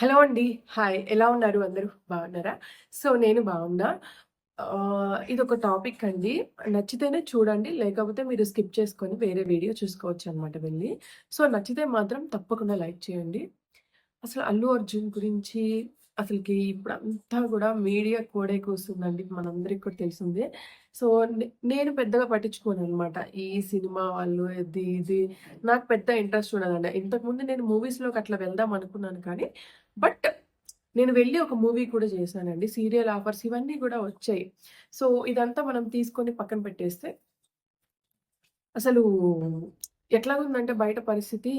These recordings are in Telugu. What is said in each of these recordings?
హలో అండి. హాయ్. ఎలా ఉన్నారు అందరూ? బాగున్నారా? సో, నేను బాగున్నా. ఇది ఒక టాపిక్ అండి. నచ్చితేనే చూడండి. లేకపోతే మీరు స్కిప్ చేసుకొని వేరే వీడియో చూసుకోవచ్చు అనమాట వెళ్ళి సో, నచ్చితే మాత్రం తప్పకుండా లైక్ చేయండి. అసలు 'అల్లు అర్జున్' గురించి అసలకి ఇప్పుడంతా కూడా మీడియా కోడే కూస్తుందండి. మనందరికి కూడా తెలిసిందే. సో, నేను పెద్దగా పట్టించుకోను అనమాట ఈ సినిమా వాళ్ళు ఇది, ఇది నాకు పెద్ద ఇంట్రెస్ట్ ఉండదండి. ఇంతకుముందు నేను మూవీస్‌లోకి అట్లా వెళ్దాం అనుకున్నాను కానీ, బట్ నేను వెళ్ళి ఒక మూవీ కూడా చేశానండి. సీరియల్ ఆఫర్స్ ఇవన్నీ కూడా వచ్చాయి. సో, ఇదంతా మనం తీసుకొని పక్కన పెట్టేస్తే అసలు ఎట్లాగుందంటే బయట పరిస్థితి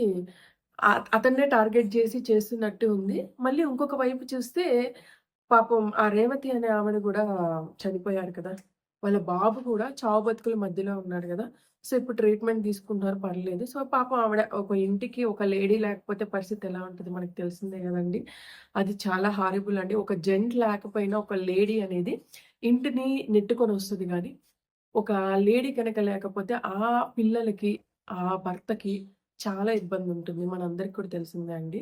అతన్నే టార్గెట్ చేసి చేస్తున్నట్టు ఉంది. మళ్ళీ ఇంకొక వైపు చూస్తే పాపం ఆ రేవతి అనే ఆవిడ కూడా చనిపోయారు కదా! వాళ్ళ బాబు కూడా చావు బతుకుల మధ్యలో ఉన్నాడు కదా సో, ఇప్పుడు ట్రీట్‌మెంట్ తీసుకుంటున్నారు పర్లేదు. సో, పాపం ఆవిడ ఒక ఇంటికి ఒక లేడీ లేకపోతే పరిస్థితి ఎలా ఉంటుంది మనకు తెలిసిందే కదండి అది చాలా హారిబుల్ అండి. ఒక జెంట్ లేకపోయినా ఒక లేడీ అనేది ఇంటిని నెట్టుకొని వస్తుంది కానీ ఒక లేడీ కనుక లేకపోతే ఆ పిల్లలకి, ఆ భర్తకి చాలా ఇబ్బంది ఉంటుంది మనందరికి కూడా తెలిసిందే అండి.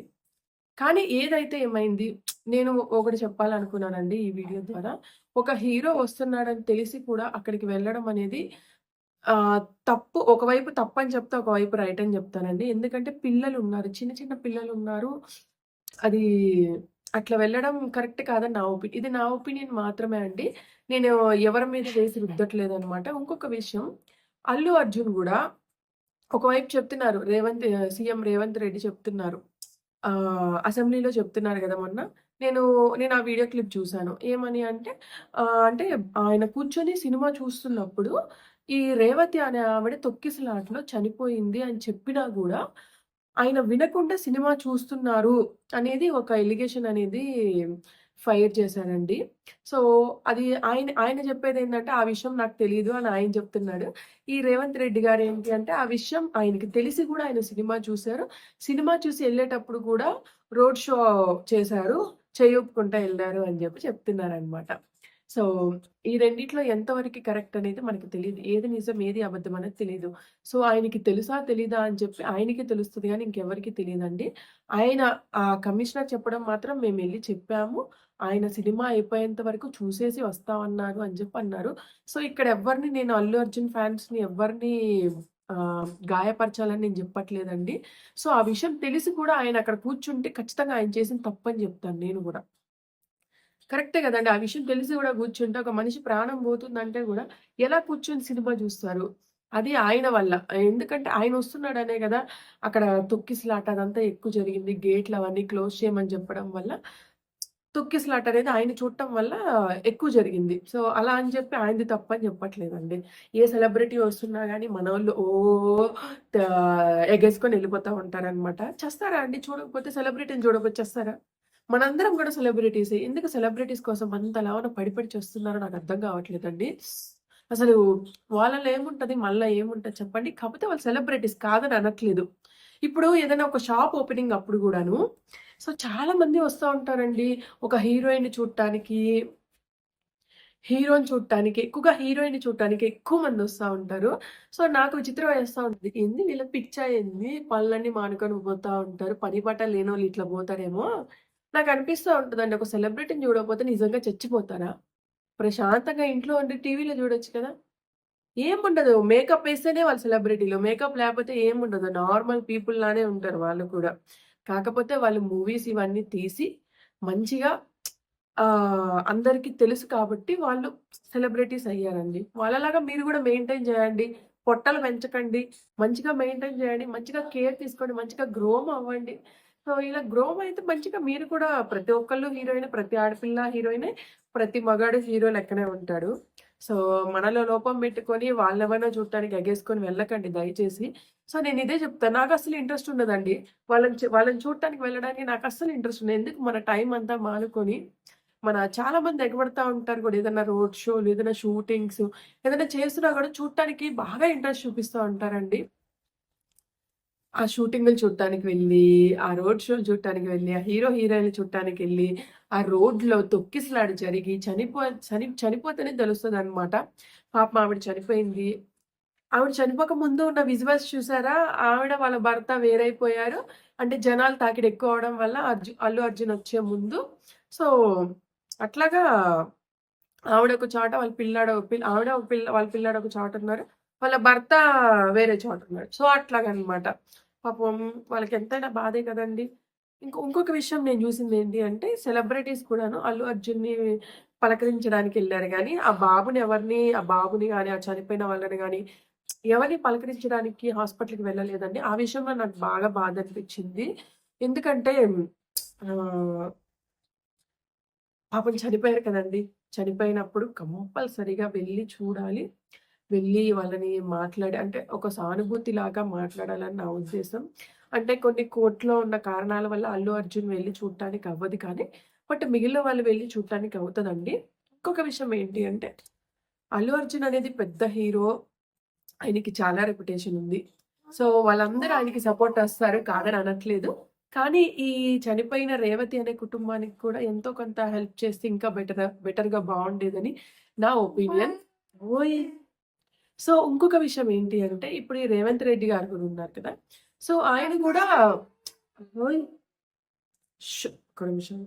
కానీ ఏదైతే ఏమైంది నేను ఒకటి చెప్పాలనుకున్నానండి ఈ వీడియో ద్వారా. ఒక హీరో వస్తున్నాడని తెలిసి కూడా అక్కడికి వెళ్ళడం అనేది తప్పు ఒకవైపు తప్పని చెప్తే, ఒకవైపు రైట్ అని జెప్తానండి. ఎందుకంటే పిల్లలున్నారు. చిన్న చిన్న పిల్లలున్నారు. అది అట్లా వెళ్ళడం కరెక్ట్ కాదని నా ఒపి ఇది నా ఒపీనియన్ మాత్రమే అండి. నేను ఎవరి మీద వేసి రుద్దట్లేదనమాట. ఇంకొక విషయం 'అల్లు అర్జున్' గూడా ఒకవైపు చెప్తున్నారు. రేవంత్ సీఎం రేవంత్ రెడ్డి చెప్తున్నారు. ఆహ్, అసెంబ్లీలో చెప్తున్నారు గదా! మొన్న. నేను నేను ఆ వీడియో క్లిప్ చూసాను. ఏమని అంటే ఆహ్, అంటే ఆయన కూర్చొని సినిమా చూస్తున్నప్పుడు ఈ రేవతి అనే ఆవిడ తొక్కిసలాటలో చనిపోయింది అని చెప్పినా గూడా ఆయన వినకుండా సినిమా చూస్తున్నారు అనేది ఒక ఎలిగేషన్ అనేది ఫైర్ చేశారండి. సో, అది ఆయన ఆయన చెప్పేది ఏంటంటే "ఆ విషయం నాకు తెలియదు అని ఆయన చెప్తున్నాడు. ఈ రేవంత్ రెడ్డి గారు ఏంటి అంటే, ఆ విషయం ఆయనకి తెలిసి కూడా ఆయన సినిమా చూశారు సినిమా చూసి వెళ్ళేటప్పుడు కూడా రోడ్ షో చేశారు. చేయొప్పుకుంటా వెళ్ళారు అని జెప్పి చెప్తున్నారనమాట. సో, ఈ రెండిట్లో ఎంతవరకు కరెక్ట్ అనేది మనకు తెలియదు ఏది నిజం, ఏది అబద్ధం అనేది తెలియదు సో, ఆయనకి తెలుసా, తెలీదా అని చెప్పి ఆయనకి తెలుస్తుంది కానీ ఇంకెవరికి తెలియదండి. ఆయన ఆ కమిషనర్ చెప్పడం మాత్రం మేము వెళ్ళి చెప్పాము. ఆయన సినిమా అయిపోయేంత వరకు చూసేసి వస్తామన్నారు అని చెప్పి అన్నారు. సో, ఇక్కడ ఎవ్వరిని నేను 'అల్లు అర్జున్' ఫ్యాన్స్‌ని ఎవరిని గాయపరచాలని నేను చెప్పట్లేదండి. సో, ఆ విషయం తెలిసి కూడా ఆయన అక్కడ కూర్చుంటే ఖచ్చితంగా ఆయన చేసింది తప్పని చెప్తాను నేను కూడా. కరెక్టే కదండి ఆ విషయం తెలిసి కూడా కూర్చుంటే ఒక మనిషి ప్రాణం పోతుందంటే కూడా ఎలా కూర్చొని సినిమా చూస్తారు అది ఆయన వల్ల. ఎందుకంటే ఆయన వస్తున్నాడనే కదా అక్కడ తొక్కిసలాట అదంతా ఎక్కువ జరిగింది. గేట్లు అవన్నీ క్లోజ్ చేయమని చెప్పడం వల్ల తొక్కిసలాట అనేది ఆయన చూడటం వల్ల ఎక్కువ జరిగింది. సో, అలా అని చెప్పి ఆయనది తప్పని చెప్పట్లేదండి. ఏ సెలబ్రిటీ వస్తున్నా కానీ మన వాళ్ళు ఓ ఎగేసుకొని వెళ్ళిపోతూ ఉంటారనమాట. చేస్తారా అండి? చూడకపోతే సెలబ్రిటీని చూడకపోతే మనందరం కూడా సెలబ్రిటీస్ ఎందుకు సెలబ్రిటీస్ కోసం అంత లావన పడిపడి చేస్తున్నారో నాకు అర్థం కావట్లేదండి. అసలు వాళ్ళలో ఏముంటది? మళ్ళీ ఏముంటది చెప్పండి? కాకపోతే వాళ్ళు సెలబ్రిటీస్ కాదని అనట్లేదు. ఇప్పుడు ఏదైనా ఒక షాప్ ఓపెనింగ్ అప్పుడు కూడాను సో, చాలా మంది వస్తూ ఉంటారండి. ఒక హీరోయిన్ చూడటానికి హీరోని చూడటానికి ఎక్కువగా హీరోయిన్ చూడటానికి ఎక్కువ మంది వస్తూ ఉంటారు. సో, నాకు విచిత్రం వేస్తూ ఉంటుంది ఏంది వీళ్ళ పిచ్చా ఏంది? పనులన్నీ మానుకొని పోతా ఉంటారు. పని పాట లేనోళ్ళు ఇట్లా పోతారేమో! నాకు అనిపిస్తూ ఉంటుందండి ఒక సెలబ్రిటీని చూడకపోతే నిజంగా చచ్చిపోతారా? ప్రశాంతంగా ఇంట్లో ఉండి టీవీలో చూడొచ్చు కదా! ఏముండదు. మేకప్ వేస్తేనే వాళ్ళు సెలబ్రిటీలు. మేకప్ లేకపోతే ఏముండదు. నార్మల్ పీపుల్ లానే ఉంటారు వాళ్ళు కూడా. కాకపోతే వాళ్ళు మూవీస్ ఇవన్నీ తీసి మంచిగా అందరికీ అందరికి తెలుసు కాబట్టి వాళ్ళు సెలబ్రిటీస్ అయ్యారండి. వాళ్ళలాగా మీరు కూడా మెయింటైన్ చేయండి. పొట్టలు పెంచకండి. మంచిగా మెయింటైన్ చేయండి. మంచిగా కేర్ తీసుకోండి. మంచిగా గ్రోమ్ అవ్వండి. సో, ఇలా గ్రో అయితే మంచిగా మీరు కూడా ప్రతి ఒక్కళ్ళు హీరోయిన్ ప్రతి ఆడపిల్ల హీరోయినే. ప్రతి మగాడు హీరో లెక్కనే ఉంటాడు. సో, మనలో లోపం పెట్టుకొని వాళ్ళెవరినో చూడటానికి ఎగేసుకొని వెళ్ళకండి దయచేసి. సో, నేను ఇదే చెప్తాను. నాకు అసలు ఇంట్రెస్ట్ ఉండదండి. వాళ్ళని వాళ్ళని చూడటానికి వెళ్ళడానికి నాకు అసలు ఇంట్రెస్ట్ ఉండదు. ఎందుకు మన టైం అంతా మానుకొని మన చాలా మంది ఎగబడతా ఉంటారు కూడా. ఏదైనా రోడ్ షోలు, ఏదైనా షూటింగ్స్ ఏదైనా చేస్తున్నా కూడా చూడటానికి బాగా ఇంట్రెస్ట్ చూపిస్తా ఉంటారండి. ఆ షూటింగులు చూడటానికి వెళ్ళి, ఆ రోడ్ షోలు చూడటానికి వెళ్ళి, ఆ హీరో, హీరోయిన్‌లు చూడటానికెళ్ళి, ఆ రోడ్‌లో తొక్కిసలాడు జరిగి చనిపో చని చనిపోతేనే తెలుస్తుంది అనమాట పాపం ఆవిడ చనిపోయింది. ఆవిడ చనిపోక ముందు ఉన్న విజువల్స్ చూసారా? ఆవిడ వాళ్ళ భర్త వేరైపోయారు. అంటే జనాలు తాకిడి ఎక్కువ అవడం వల్ల అర్జున్ అల్లు అర్జున్ వచ్చే ముందు. సో, అట్లాగా ఆవిడ ఒక చాట వాళ్ళ పిల్లాడు పిల్ ఆవిడ ఒక పిల్ల వాళ్ళ పిల్లాడు ఒక చాట ఉన్నారు. వాళ్ళ భర్త వేరే చోట ఉన్నాడు. సో, అట్లాగనమాట. పాపం వాళ్ళకి ఎంతైనా బాధే కదండీ! ఇంకో ఇంకొక విషయం నేను చూసింది ఏంటి అంటే సెలబ్రిటీస్ కూడాను అల్లు అర్జున్‌ని పలకరించడానికి వెళ్ళారు కానీ ఆ బాబుని ఎవరిని ఆ బాబుని కానీ ఆ చనిపోయిన వాళ్ళని కానీ ఎవరిని పలకరించడానికి హాస్పిటల్‌కి వెళ్ళలేదండి. ఆ విషయంలో నాకు బాగా బాధ అనిపించింది. ఎందుకంటే పాపం చనిపోయారు కదండి చనిపోయినప్పుడు కంపల్సరిగా వెళ్ళి చూడాలి. వెళ్ళి వాళ్ళని మాట్లాడి అంటే ఒక సానుభూతి లాగా మాట్లాడాలని నా ఉద్దేశం. అంటే కొన్ని కోర్టులో ఉన్న కారణాల వల్ల అల్లు అర్జున్ వెళ్ళి చూడటానికి అవ్వదు కానీ, బట్ మిగిలిన వాళ్ళు వెళ్ళి చూడటానికి అవుతుందండి ఇంకొక విషయం ఏంటి అంటే, అల్లు అర్జున్ అనేది పెద్ద హీరో. ఆయనకి చాలా రెప్యుటేషన్ ఉంది. సో, వాళ్ళందరూ ఆయనకి సపోర్ట్ వస్తారు కాదని అనట్లేదు. కానీ ఈ చనిపోయిన రేవతి అనే కుటుంబానికి కూడా ఎంతో కొంత హెల్ప్ చేస్తే ఇంకా బెటర్ బెటర్‌గా బాగుండేదని నా ఒపీనియన్. ఓయ్! సో, ఇంకొక విషయం ఏంటి అంటే, ఇప్పుడు ఈ రేవంత్ రెడ్డి గారు కూడా ఉన్నారు కదా! సో, ఆయన కూడా ఓయ్! నిమిషం.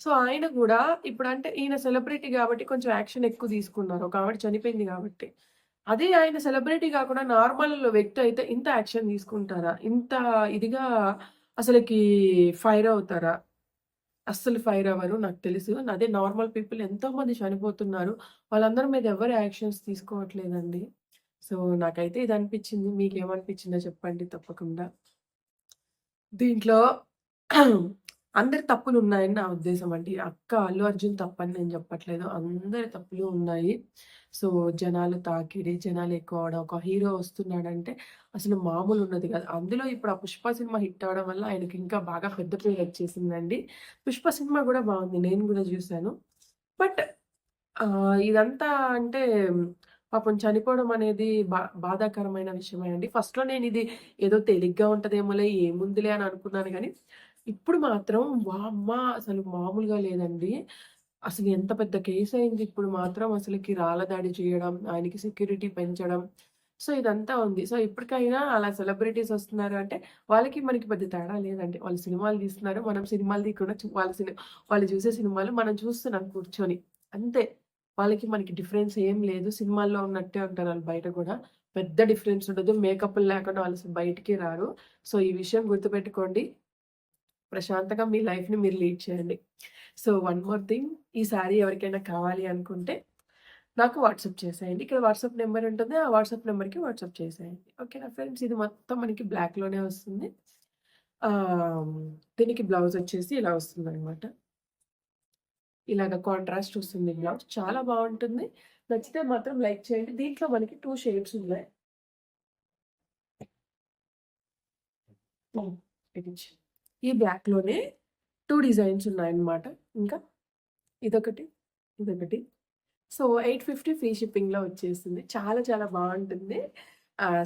సో, ఆయన గూడా ఇప్పుడంటే ఈయన సెలబ్రిటీ కాబట్టి కొంచెం యాక్షన్ ఎక్కువ తీసుకున్నారు. ఒక ఆవిడ చనిపోయింది కాబట్టి అదే ఆయన సెలబ్రిటీ కాకుండా నార్మల్ వ్యక్తి అయితే ఇంత యాక్షన్ తీసుకుంటారా? ఇంత ఇదిగా అసలకి ఫైర్ అవుతారా? అస్సలు ఫైర్ అవ్వరు నాకు తెలుసు. అదే నార్మల్ పీపుల్ ఎంతోమంది చనిపోతున్నారు. వాళ్ళందరి మీద ఎవరు యాక్షన్స్ తీసుకోవట్లేదండి. సో, నాకైతే ఇది అనిపించింది. మీకేమనిపించిందో చెప్పండి తప్పకుండా. దీంట్లో అందరి తప్పులు ఉన్నాయని నా ఉద్దేశం అండి. అక్క అల్లు అర్జున్ తప్పని నేను చెప్పట్లేదు. అందరి తప్పులు ఉన్నాయి. సో, జనాలు తాకిడి, జనాలు ఎక్కువ అవ్వడం. ఒక హీరో వస్తున్నాడంటే అసలు మామూలు ఉన్నది కాదు. అందులో ఇప్పుడు ఆ 'పుష్ప' సినిమా హిట్ అవడం వల్ల ఆయనకి ఇంకా బాగా పెద్ద పేరు వచ్చేసిందండి. 'పుష్ప' సినిమా కూడా బాగుంది నేను కూడా చూశాను బట్ ఇదంతా అంటే పాపం చనిపోవడం అనేది బా బాధాకరమైన విషయమే అండి. ఫస్ట్‌లో నేను ఇది ఏదో తేలిగ్గా ఉంటుందేమోలే ఏముందిలే అని అనుకున్నాను కానీ ఇప్పుడు మాత్రం వామ్మ అసలు మామూలుగా లేదండి. అసలు ఎంత పెద్ద కేసయింది ఇప్పుడు మాత్రం అసలుకి రాళ్ళ దాడి చేయడం, ఆయనకి సెక్యూరిటీ పెంచడం. సో, ఇదంతా ఉంది. సో, ఇప్పటికైనా అలా సెలబ్రిటీస్ వస్తున్నారు అంటే వాళ్ళకి మనకి పెద్ద తేడా లేదండి. వాళ్ళు సినిమాలు తీస్తున్నారు. మనం సినిమాలు తీయకుండా వాళ్ళ సినిమా వాళ్ళు చూసే సినిమాలు మనం చూస్తున్నాం కూర్చొని. అంతే. వాళ్ళకి మనకి డిఫరెన్స్ ఏం లేదు. సినిమాల్లో ఉన్నట్టే ఉంటారు వాళ్ళు బయట కూడా. పెద్ద డిఫరెన్స్ ఉండదు. మేకప్‌లు లేకుండా వాళ్ళు బయటికి రారు. సో, ఈ విషయం గుర్తుపెట్టుకోండి. ప్రశాంతంగా మీ లైఫ్‌ని మీరు లీడ్ చేయండి. సో, వన్ మోర్ థింగ్ ఈ శారీ ఎవరికైనా కావాలి అనుకుంటే నాకు వాట్సాప్ చేసేయండి. ఇక్కడ వాట్సాప్ నెంబర్ ఉంటుంది. ఆ వాట్సాప్ నెంబర్కి వాట్సాప్ చేసేయండి. ఓకేనా ఫ్రెండ్స్. ఇది మొత్తం మనకి బ్లాక్‌లోనే వస్తుంది. దీనికి బ్లౌజ్ వచ్చేసి ఇలా వస్తుందనమాట. ఇలాగ కాంట్రాస్ట్ వస్తుంది బ్లౌజ్. చాలా బాగుంటుంది నచ్చితే మాత్రం లైక్ చేయండి. దీంట్లో మనకి టూ షేడ్స్ ఉన్నాయి. ఇది ఈ బ్యాక్లోనే టూ డిజైన్స్ ఉన్నాయన్నమాట. ఇంకా ఇదొకటి, ఇదొకటి. సో, 850 ఫ్రీ షిప్పింగ్‌లో వచ్చేసింది. చాలా చాలా బాగుంటుంది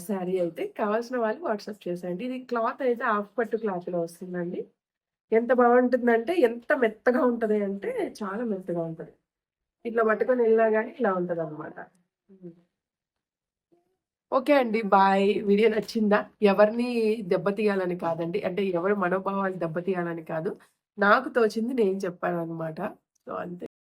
శారీ అయితే కావాల్సిన వాళ్ళు వాట్సాప్ చేసేయండి. ఇది క్లాత్ అయితే హాఫ్ పట్టు క్లాత్‌లో వస్తుందండి. ఎంత బాగుంటుందంటే ఎంత మెత్తగా ఉంటుంది అంటే చాలా మెత్తగా ఉంటుంది ఇట్లా పట్టుకొని వెళ్ళినా కానీ ఇలా ఉంటుంది అనమాట ఓకే అండి. బాయ్. వీడియో నచ్చిందా? ఎవరిని దెబ్బతీయాలని కాదండి. అంటే ఎవరి మనోభావాలు దెబ్బతీయాలని కాదు. నాకు తోచింది నేను చెప్పాను అనమాట సో, అంతే.